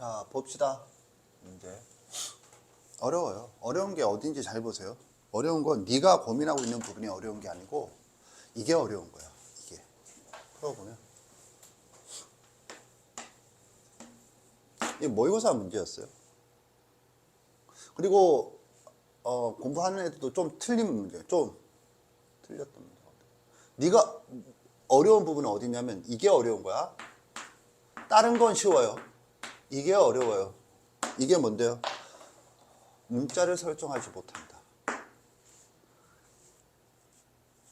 자, 봅시다. 문제. 어려워요. 어려운 게 어딘지 잘 보세요. 어려운 건 네가 고민하고 있는 부분이 어려운 게 아니고 이게 어려운 거야. 이게. 풀어보면. 이게 모의고사 문제였어요. 그리고 어, 공부하는 애들도 좀 틀린 문제, 좀 틀렸던 문제. 네가 어려운 부분은 어디냐면 이게 어려운 거야. 다른 건 쉬워요. 이게 어려워요. 이게 뭔데요? 문자를 설정하지 못한다.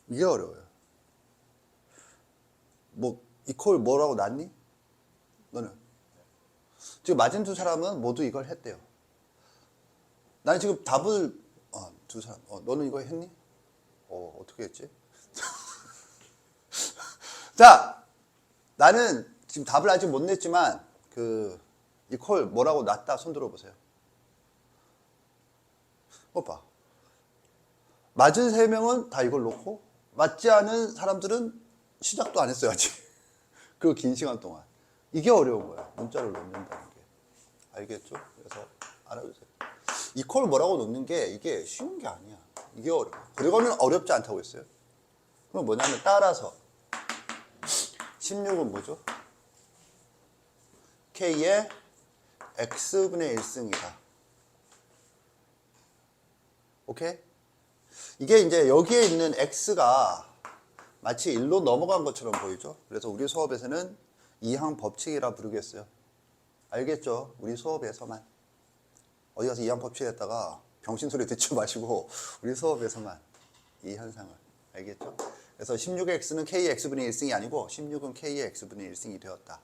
이게 어려워요. 뭐, 이퀄 뭐라고 났니? 너는? 지금 맞은 두 사람은 모두 이걸 했대요. 나는 지금 답을, 어, 두 사람, 어, 너는 이거 했니? 어, 어떻게 했지? 자, 나는 지금 답을 아직 못 냈지만, 그, 이퀄 뭐라고 놨다 손 들어보세요. 오빠. 맞은 세 명은 다 이걸 놓고, 맞지 않은 사람들은 시작도 안 했어요, 아직. 그 긴 시간 동안. 이게 어려운 거야. 문자를 놓는다는 게. 알겠죠? 그래서 알아주세요. 이퀄 뭐라고 놓는 게 이게 쉬운 게 아니야. 이게 어려워. 그리고는 어렵지 않다고 했어요. 그럼 뭐냐면 따라서 16은 뭐죠? K의 X분의 1승이다. 오케이? 이게 이제 여기에 있는 X가 마치 1로 넘어간 것처럼 보이죠? 그래서 우리 수업에서는 이항 법칙이라 부르겠어요. 알겠죠? 우리 수업에서만. 어디 가서 이항 법칙 했다가 병신 소리 듣지 마시고 우리 수업에서만 이 현상을. 알겠죠? 그래서 16의 x는 k의 x분의 1승이 아니고 16은 k의 x분의 1승이 되었다.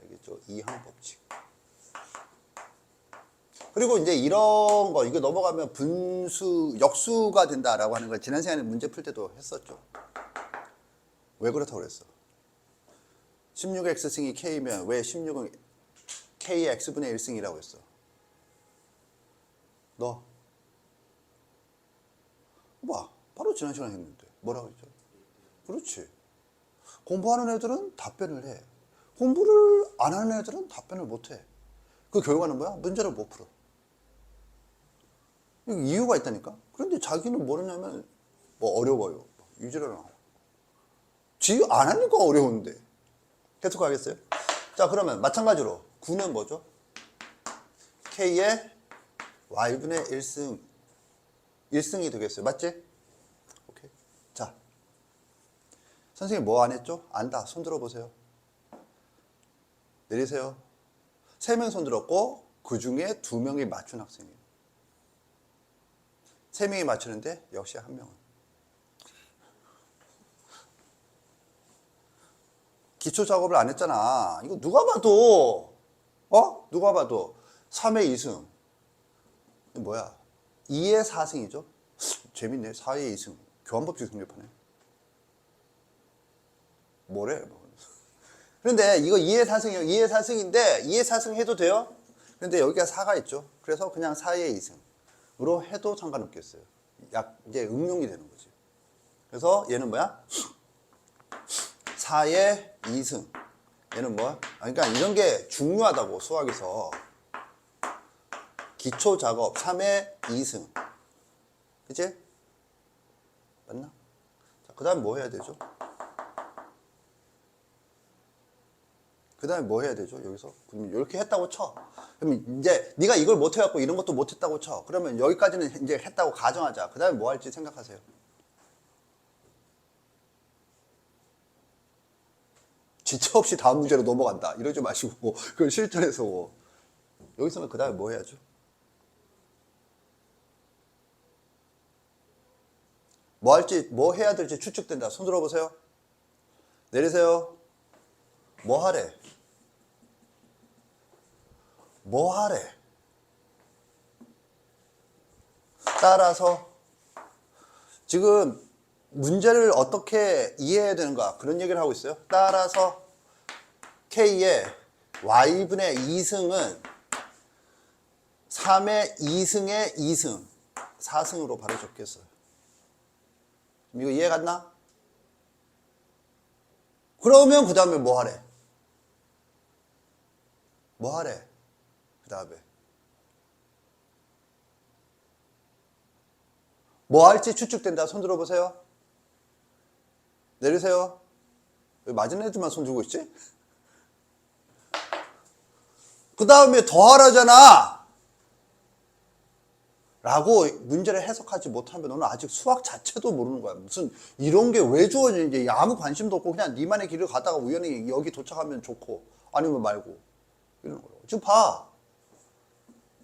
알겠죠? 이항 법칙. 그리고 이제 이런 거, 이거 넘어가면 분수, 역수가 된다라고 하는 걸 지난 시간에 문제 풀 때도 했었죠. 왜 그렇다고 그랬어? 16x승이 k면 왜 16은 k의 x분의 1승이라고 했어? 너. 봐. 바로 지난 시간에 했는데. 뭐라고 했죠? 그렇지. 공부하는 애들은 답변을 해. 공부를 안 하는 애들은 답변을 못 해. 그 결과는 뭐야? 문제를 못 풀어. 이유가 있다니까? 그런데 자기는 모르냐면, 뭐 어려워요. 유지를 하고. 지안 하니까 어려운데. 계속 가겠어요? 자, 그러면 마찬가지로 9는 뭐죠? K의 Y분의 1승. 1승이 되겠어요. 맞지? 오케이. 자. 선생님 뭐 안 했죠? 안다. 손 들어보세요. 내리세요. 세 명 손 들었고, 그 중에 두 명이 맞춘 학생이에요. 세 명이 맞추는데, 역시 한 명은. 기초 작업을 안 했잖아. 이거 누가 봐도, 어? 누가 봐도 3의 2승. 이거 뭐야? 2의 4승이죠? 재밌네. 4의 2승. 교환법칙 성립하네. 뭐래? 뭐. 그런데 이거 2의 4승이요. 2의 4승인데 2의 4승 해도 돼요? 그런데 여기가 4가 있죠. 그래서 그냥 4의 2승 으로 해도 상관없겠어요. 약 이제 응용이 되는 거지. 그래서 얘는 뭐야? 4의 2승. 얘는 뭐야? 아, 그러니까 이런 게 중요하다고 수학에서. 기초 작업 3의 2승. 그치? 맞나? 자, 그 다음에 뭐 해야 되죠? 그 다음에 뭐 해야 되죠? 여기서? 그럼 이렇게 했다고 쳐. 그럼 이제 네가 이걸 못 해갖고 이런 것도 못 했다고 쳐. 그러면 여기까지는 이제 했다고 가정하자. 그 다음에 뭐 할지 생각하세요. 지체 없이 다음 문제로 넘어간다. 이러지 마시고 그걸 실전에서 뭐. 여기서는 그 다음에 뭐 해야죠? 뭐 할지 뭐 해야 될지 추측된다. 손 들어보세요. 내리세요. 뭐 하래? 뭐 하래? 따라서 지금 문제를 어떻게 이해해야 되는가 그런 얘기를 하고 있어요. 따라서 K의 Y분의 2승은 3의 2승의 2승 4승으로 바로 적겠어요. 이거 이해 갔나? 그러면 그 다음에 뭐 하래? 뭐 하래? 다음에 뭐 할지 추측된다. 손 들어보세요. 내리세요. 왜 맞은 애들만 손 들고 있지? 그 다음에 더 하라잖아. 라고 문제를 해석하지 못하면 너는 아직 수학 자체도 모르는 거야. 무슨 이런 게 왜 주어지는지 아무 관심도 없고 그냥 니만의 길을 가다가 우연히 여기 도착하면 좋고 아니면 말고 이러는 거야. 지금 봐.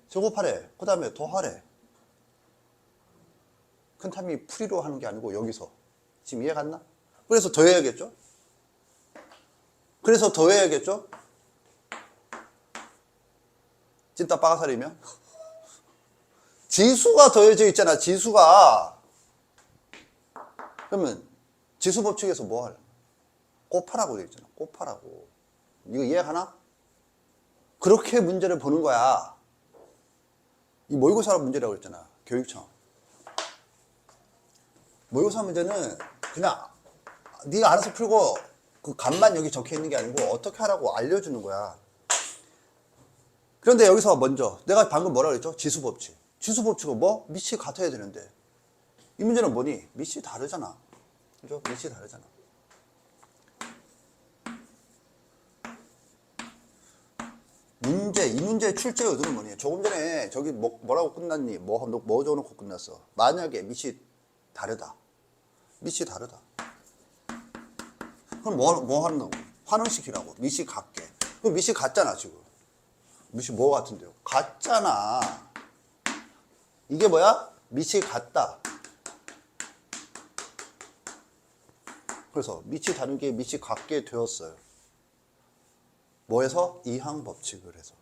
제곱하래. 그 다음에 더하래. 큰 탐이 풀이로 하는 게 아니고 여기서. 지금 이해 갔나? 그래서 더해야겠죠? 그래서 더해야겠죠? 찐따 빠가살이면? 지수가 더해져 있잖아, 지수가. 그러면 지수 법칙에서 뭐 할래? 곱하라고 되어 있잖아, 곱하라고. 이거 이해가나? 그렇게 문제를 보는 거야. 이 모의고사 문제라고 했잖아, 교육청. 모의고사 문제는 그냥 네가 알아서 풀고 그 값만 여기 적혀 있는 게 아니고 어떻게 하라고 알려주는 거야. 그런데 여기서 먼저 내가 방금 뭐라 그랬죠? 지수 법칙. 지수 법칙은 뭐? 밑이 같아야 되는데 이 문제는 뭐니? 밑이 다르잖아. 그죠? 밑이 다르잖아. 문제, 이 문제의 출제 의도는 뭐니? 조금 전에 저기 뭐, 뭐라고 끝났니? 뭐, 뭐 적어놓고 끝났어? 만약에 밑이 다르다. 밑이 다르다. 그럼 뭐, 뭐 거? 환원시키라고. 밑이 같게. 그럼 밑이 같잖아, 지금. 밑이 뭐 같은데요? 같잖아. 이게 뭐야? 밑이 같다. 그래서 밑이 다른 게 밑이 같게 되었어요. 뭐해서? 이항 법칙을 해서.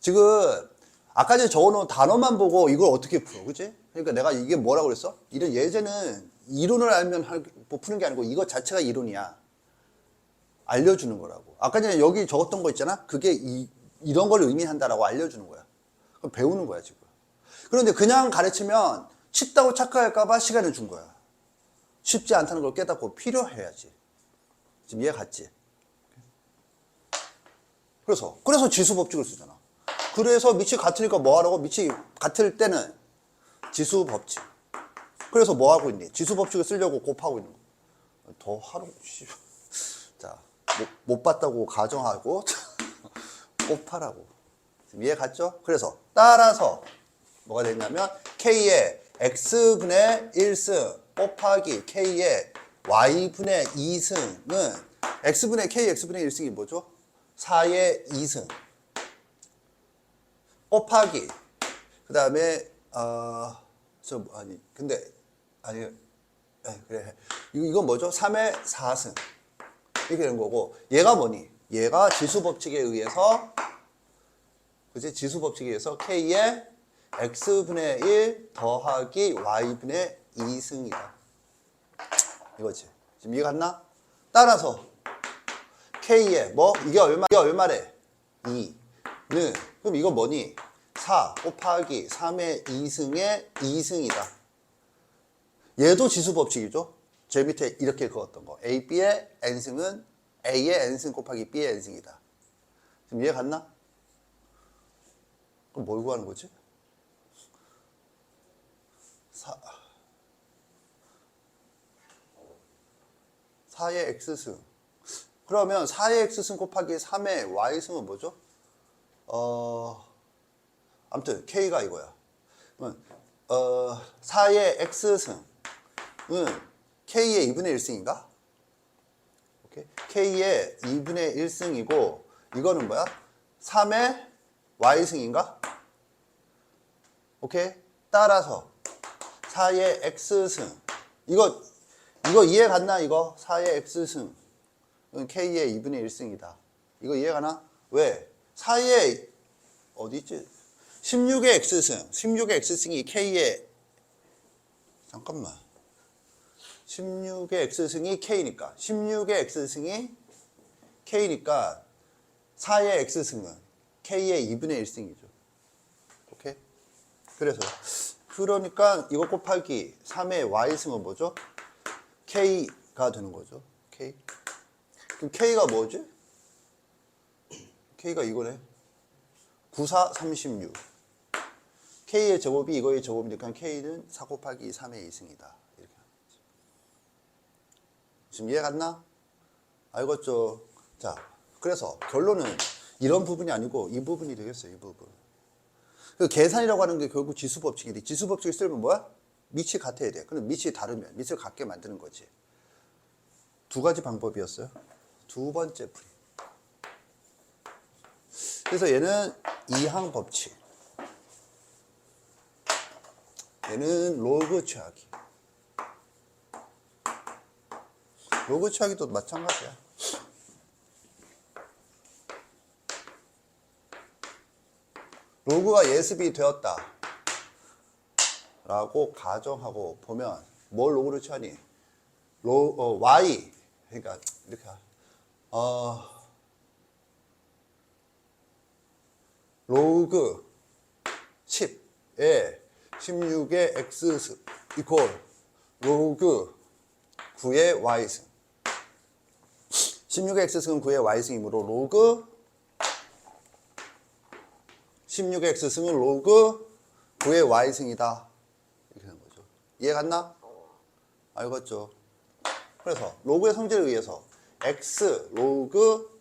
지금 아까 전에 적어놓은 단어만 보고 이걸 어떻게 풀어, 그지? 그러니까 내가 이게 뭐라고 그랬어? 이런 예제는 이론을 알면 할- 뭐 푸는 게 아니고 이거 자체가 이론이야. 알려주는 거라고. 아까 전에 여기 적었던 거 있잖아? 그게 이, 이런 걸 의미한다라고 알려주는 거야. 그럼 배우는 거야, 지금. 그런데 그냥 가르치면 쉽다고 착각할까봐 시간을 준 거야. 쉽지 않다는 걸 깨닫고 필요해야지. 지금 이해 갔지? 그래서, 그래서 지수 법칙을 쓰잖아. 그래서 밑이 같으니까 뭐 하라고? 밑이 같을 때는 지수 법칙. 그래서 뭐 하고 있니? 지수 법칙을 쓰려고 곱하고 있는 거. 더 하라고, 씨. 자, 못, 못 봤다고 가정하고, 곱하라고. 이해 갔죠? 그래서 따라서 뭐가 되냐면 K의 X분의 1승 곱하기 K의 Y분의 2승은 X분의 K X분의 1승이 뭐죠? 4의 2승 곱하기 그 다음에 어저 아니 근데 아니 에, 그래 이건 뭐죠? 3의 4승 이렇게 된 거고 얘가 뭐니? 얘가 지수 법칙에 의해서 그지 지수 법칙에 의해서 k의 x분의 1 더하기 y분의 2승이다. 이거지. 지금 이해 갔나? 따라서 k의 뭐 이게 얼마 이게 얼마래? 2는 그럼 이건 뭐니? 4 곱하기 3의 2승의 2승이다. 얘도 지수 법칙이죠. 제 밑에 이렇게 그었던 거. A, B의 n승은 A의 n승 곱하기 B의 n승이다. 지금 이해 갔나? 그럼 뭘 구하는 거지? 4, 4의 x승. 그러면 4의 x승 곱하기 3의 y승은 뭐죠? 어, 아무튼 k가 이거야. 어, 4의 x승은 k의 2분의 1승인가? 오케이. k의 2분의 1승이고 이거는 뭐야? 3의 y승인가? 오케이? 따라서 4의 x승 이거 이거 이해 갔나 이거? 4의 x승 은 k의 2분의 1승이다 이거 이해 가나? 왜? 4의 어디 있지? 16의 x승 16의 x승이 k의 잠깐만 16의 x승이 k니까 16의 x승이 k니까 4의 x승은 k의 2분의 1승이죠. 오케이? 그래서 그러니까 이거 곱하기 3의 y승은 뭐죠? k가 되는 거죠. k. 그럼 k가 뭐지? k가 이거네. 94, 36. K의 제곱이 이거의 제곱이니까 K는 4 곱하기 2, 3의 2승이다. 이렇게. 지금 이해 갔나? 알겠죠? 자, 그래서 결론은 이런 부분이 아니고 이 부분이 되겠어요, 이 부분. 그 계산이라고 하는 게 결국 지수 법칙인데 지수 법칙을 쓰려면 뭐야? 밑이 같아야 돼. 그럼 밑이 다르면 밑을 같게 만드는 거지. 두 가지 방법이었어요. 두 번째 풀이. 그래서 얘는 이항 법칙. 얘는 로그 취하기. 로그 취하기도 마찬가지야. 로그가 예습이 되었다. 라고 가정하고 보면 뭘 로그로 취하니? 로, 어, y. 그러니까 이렇게, 어, 로그 10에 16의 x승 이퀄 로그 9의 y승 16의 x승은 9의 y승이므로 로그 16의 x승은 로그 9의 y승이다 이렇게 되는 거죠 이해 갔나? 알겠죠? 그래서 로그의 성질에 의해서 x 로그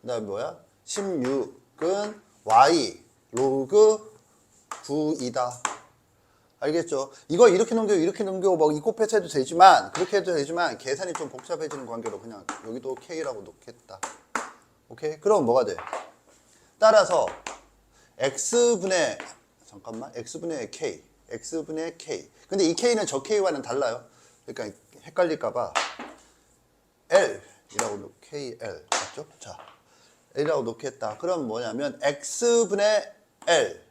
그 다음에 뭐야? 16은 y 로그 9이다. 알겠죠? 이거 이렇게 넘겨 이렇게 넘겨 뭐 이코 패스 해도 되지만 그렇게 해도 되지만 계산이 좀 복잡해지는 관계로 그냥 여기도 k라고 놓겠다. 오케이? 그럼 뭐가 돼? 따라서 x분의 잠깐만 x분의 k x분의 k 근데 이 k는 저 k와는 달라요. 그러니까 헷갈릴까 봐 L이라고 놓 KL 맞죠? 자 L이라고 놓겠다. 그럼 뭐냐면 X분의 L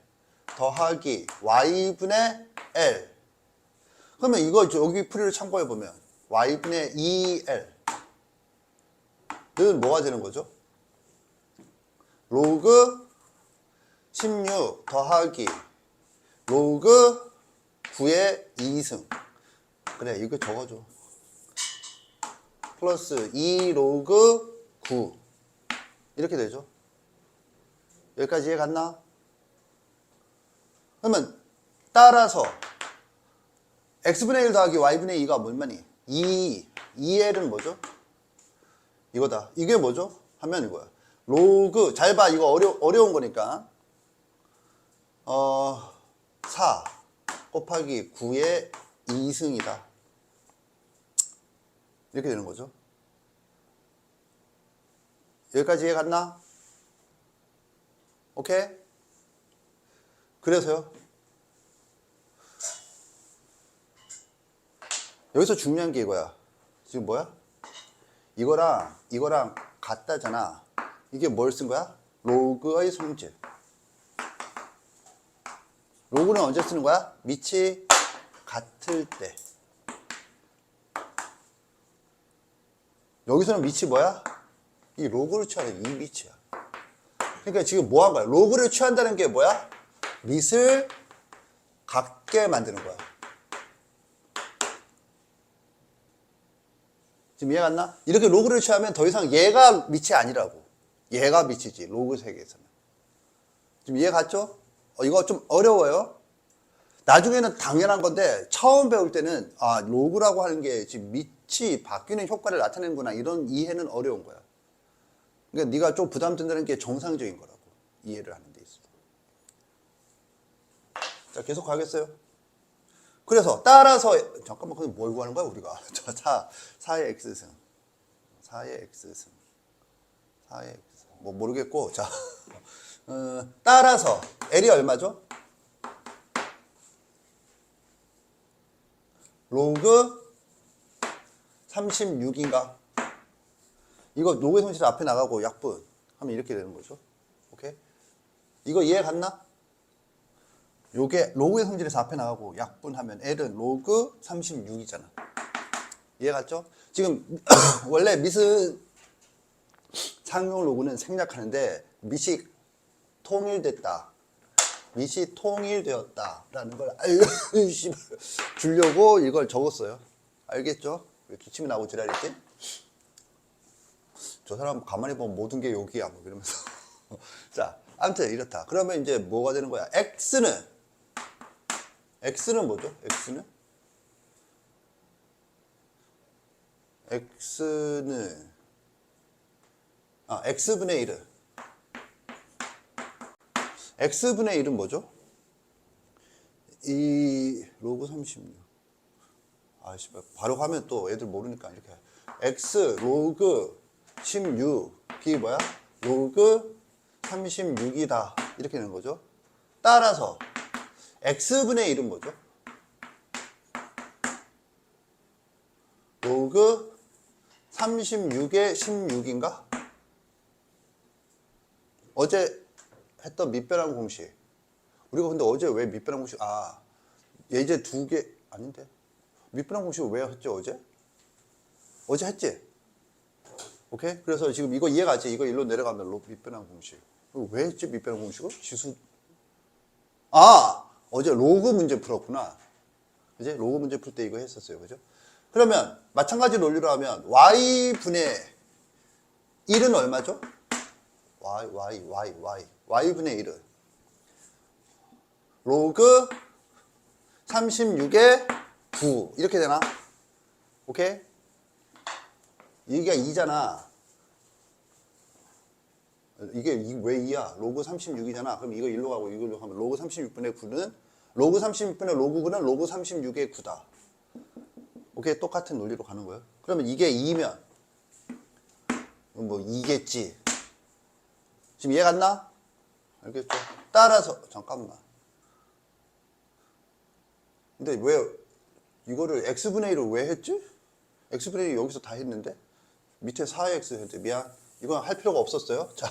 더하기 Y분의 L 그러면 이거 여기 풀이를 참고해 보면 Y분의 2L 는 뭐가 되는 거죠? 로그 16 더하기 로그 9의 2승 그래 이거 적어줘 플러스 2 로그 9 이렇게 되죠 여기까지 이해 갔나? 그러면 따라서 x분의 1 더하기 y분의 2가 얼마니? 2 2l은 뭐죠? 이거다 이게 뭐죠? 하면 이거야 로그 잘 봐 이거 어려, 어려운 거니까 어, 4 곱하기 9의 2승이다 이렇게 되는 거죠. 여기까지 이해 갔나? 오케이? 그래서요. 여기서 중요한 게 이거야. 지금 뭐야? 이거랑 이거랑 같다잖아. 이게 뭘 쓴 거야? 로그의 성질. 로그는 언제 쓰는 거야? 밑이 같을 때. 여기서는 밑이 뭐야? 이 로그를 취하는 이 밑이야. 그러니까 지금 뭐 한 거야? 로그를 취한다는 게 뭐야? 밑을 같게 만드는 거야. 지금 이해 갔나? 이렇게 로그를 취하면 더 이상 얘가 밑이 아니라고. 얘가 밑이지, 로그 세계에서는. 지금 이해 갔죠? 어, 이거 좀 어려워요. 나중에는 당연한 건데 처음 배울 때는 아 로그라고 하는 게 지금 밑이 바뀌는 효과를 나타내는구나 이런 이해는 어려운 거야. 그러니까 네가 좀 부담된다는 게 정상적인 거라고 이해를 하는 데 있어. 자 계속 가겠어요. 그래서 따라서 잠깐만 그럼 뭘 구하는 거야 우리가? 자 4, 4의 x승 4의 x승 4의 x 뭐 모르겠고 자 어, 따라서 L이 얼마죠? 로그 36인가? 이거 로그의 손실 앞에 나가고 약분 하면 이렇게 되는 거죠. 오케이? 이거 이해 갔나? 요게 로그의 성질에서 앞에 나가고 약분하면 L은 로그 36이잖아. 이해 갔죠? 지금 원래 밑은 상용 로그는 생략하는데 밑이 통일됐다. 밑이 통일되었다라는 걸 알, 씨발, 주려고 이걸 적었어요. 알겠죠? 왜 기침이 나고 지랄이지? 저 사람 가만히 보면 모든 게 여기야, 뭐 이러면서. 자, 아무튼 이렇다. 그러면 이제 뭐가 되는 거야? x는 x는 뭐죠? x는 x는 아 x분의 1은 x분의 1은 뭐죠? 이 로그 36 아씨 바로 하면 또 애들 모르니까 이렇게 x 로그 16이 뭐야? 로그 36이다 이렇게 되는 거죠. 따라서 x분의 1은 뭐죠? 로그 36의 16인가? 어제 했던 밑변환 공식. 우리가 근데 어제 왜 밑변환 공식, 아, 예제 두 개, 아닌데? 밑변환 공식을 왜 했죠, 어제? 어제 했지? 오케이? 그래서 지금 이거 이해가 지? 이거 일로 내려가면 로- 밑변환 공식. 왜 했지, 밑변환 공식을? 지수. 아! 어제 로그 문제 풀었구나. 그지? 로그 문제 풀 때 이거 했었어요. 그죠? 그러면 마찬가지 논리로 하면 y분의 1은 얼마죠? y, y, y, y. y분의 1은 로그 36의 9 이렇게 되나? 오케이? 이게 2잖아. 이게 이- 왜 2야? 로그 36이잖아. 그럼 이거 일로 가고 이걸로 하면 로그 36분의 9는 로그 36분의 로그 9는 로그 36의 9다. 오케이 똑같은 논리로 가는 거예요. 그러면 이게 2면 뭐 2겠지. 지금 이해 갔나? 알겠죠? 따라서 잠깐만. 근데 왜 이거를 x분의 1을 왜 했지? x분의 1 여기서 다 했는데 밑에 4x 했는데 미안. 이건 할 필요가 없었어요. 자,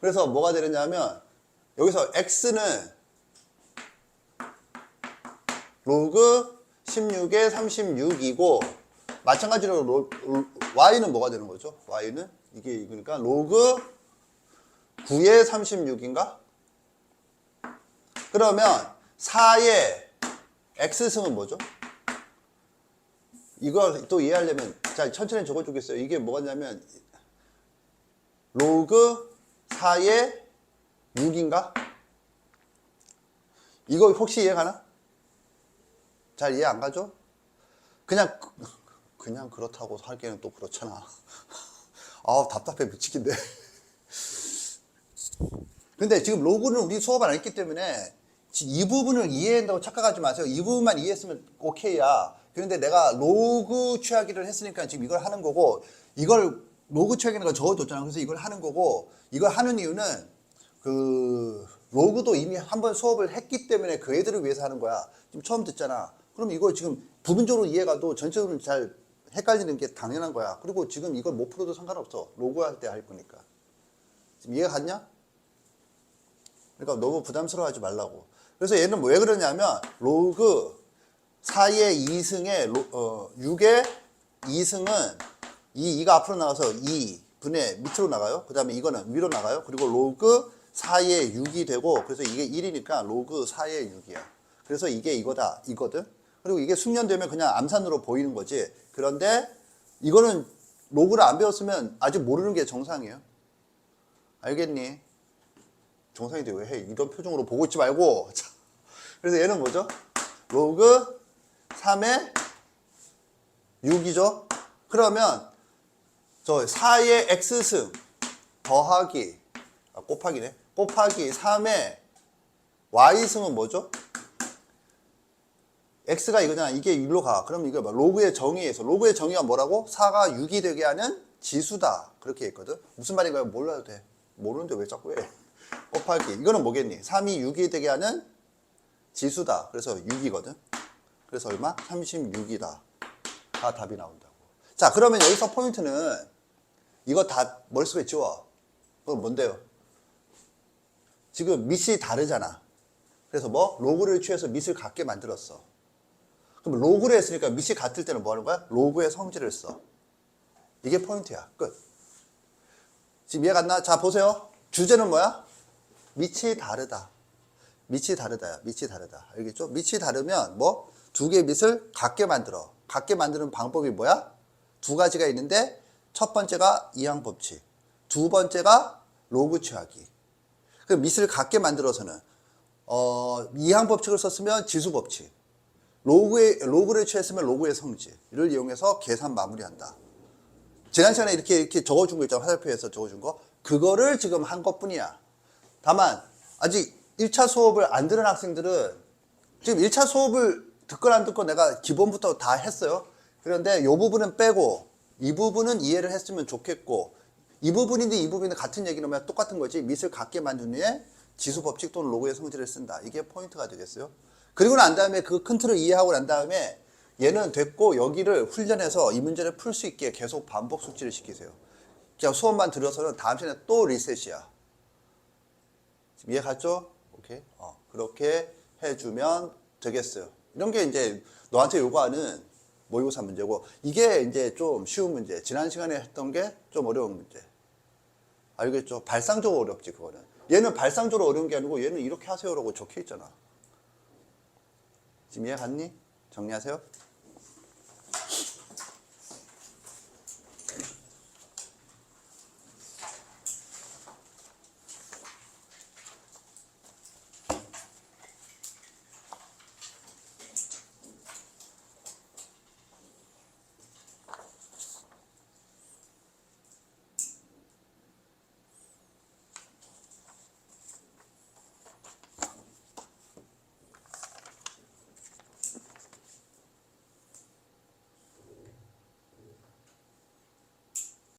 그래서 뭐가 되느냐면 여기서 x는 로그 16에 36이고 마찬가지로 로, 로- y는 뭐가 되는 거죠? y는 이게 이거니까 로그 9에 36인가? 그러면 4의 x승은 뭐죠? 이거 또 이해하려면 자 천천히 적어주겠어요. 이게 뭐냐면 로그 4의 6인가? 이거 혹시 이해 가나? 잘 이해 안 가죠? 그냥 그- 그냥 그렇다고 살기에는 또 그렇잖아. 아우 답답해 미치겠네. 근데 지금 로그는 우리 수업 안 했기 때문에 지- 이 부분을 이해한다고 착각하지 마세요. 이 부분만 이해했으면 오케이야. 그런데 내가 로그 취하기를 했으니까 지금 이걸 하는 거고 이걸 로그 취하기는 거 적어줬잖아. 그래서 이걸 하는 거고 이걸 하는 이유는 그 로그도 이미 한 번 수업을 했기 때문에 그 애들을 위해서 하는 거야. 지금 처음 듣잖아. 그럼 이거 지금 부분적으로 이해가도 전체적으로 잘 헷갈리는 게 당연한 거야. 그리고 지금 이걸 못 풀어도 상관없어. 로그 할 때 할 거니까. 지금 이해 갔냐? 그러니까 너무 부담스러워하지 말라고. 그래서 얘는 뭐왜 그러냐면 로그 4의 2승의 로, 어, 6의 2승은 이 2가 앞으로 나가서 2 분의 밑으로 나가요. 그 다음에 이거는 위로 나가요. 그리고 로그 4의 6이 되고 그래서 이게 1이니까 로그 4의 6이야. 그래서 이게 이거다 이거든. 그리고 이게 숙련되면 그냥 암산으로 보이는 거지. 그런데 이거는 로그를 안 배웠으면 아직 모르는 게 정상이에요. 알겠니? 정상인데 왜 해? 이런 표정으로 보고 있지 말고. 자, 그래서 얘는 뭐죠? 로그 3의 6이죠? 그러면 저 4의 x승 더하기, 아, 곱하기네. 곱하기 3의 y승은 뭐죠? x가 이거잖아. 이게 일로 가. 그럼 이거 봐. 로그의 정의에서. 로그의 정의가 뭐라고? 4가 6이 되게 하는 지수다. 그렇게 했거든. 무슨 말인가요? 몰라도 돼. 모르는데 왜 자꾸 해? 곱하기. 이거는 뭐겠니? 3이 6이 되게 하는 지수다. 그래서 6이거든. 그래서 얼마? 36이다. 다 답이 나온다고. 자, 그러면 여기서 포인트는 이거 다 머릿속에 지워. 그건 뭔데요? 지금 밑이 다르잖아. 그래서 뭐? 로그를 취해서 밑을 같게 만들었어. 그럼 로그를 했으니까 밑이 같을 때는 뭐 하는 거야? 로그의 성질을 써. 이게 포인트야. 끝. 지금 이해 갔나? 자, 보세요. 주제는 뭐야? 밑이 다르다. 밑이 다르다야. 밑이 다르다. 알겠죠? 밑이 다르면 뭐? 두 개의 밑을 같게 만들어. 같게 만드는 방법이 뭐야? 두 가지가 있는데 첫 번째가 이항 법칙. 두 번째가 로그 취하기. 그 미스를 갖게 만들어서는 어, 이항 법칙을 썼으면 지수 법칙, 로그의 로그를 취했으면 로그의 성질을 이용해서 계산 마무리한다. 지난 시간에 이렇게 이렇게 적어준 거 있잖아 화살표에서 적어준 거 그거를 지금 한 것뿐이야. 다만 아직 1차 수업을 안 들은 학생들은 지금 1차 수업을 듣건 안 듣건 내가 기본부터 다 했어요. 그런데 이 부분은 빼고 이 부분은 이해를 했으면 좋겠고 이 부분인데 이 부분은 같은 얘기라면 똑같은 거지 밑을 같게 만든 후에 지수 법칙 또는 로그의 성질을 쓴다. 이게 포인트가 되겠어요. 그리고 난 다음에 그 큰 틀을 이해하고 난 다음에 얘는 됐고 여기를 훈련해서 이 문제를 풀 수 있게 계속 반복 숙지를 시키세요. 그냥 수업만 들어서는 다음 시간에 또 리셋이야. 지금 이해 갔죠? 오케이. 어, 그렇게 해주면 되겠어요. 이런 게 이제 너한테 요구하는 모의고사 문제고 이게 이제 좀 쉬운 문제. 지난 시간에 했던 게 좀 어려운 문제. 알겠죠? 발상적으로 어렵지 그거는. 얘는 발상적으로 어려운 게 아니고 얘는 이렇게 하세요라고 적혀 있잖아. 지금 이해 갔니? 정리하세요.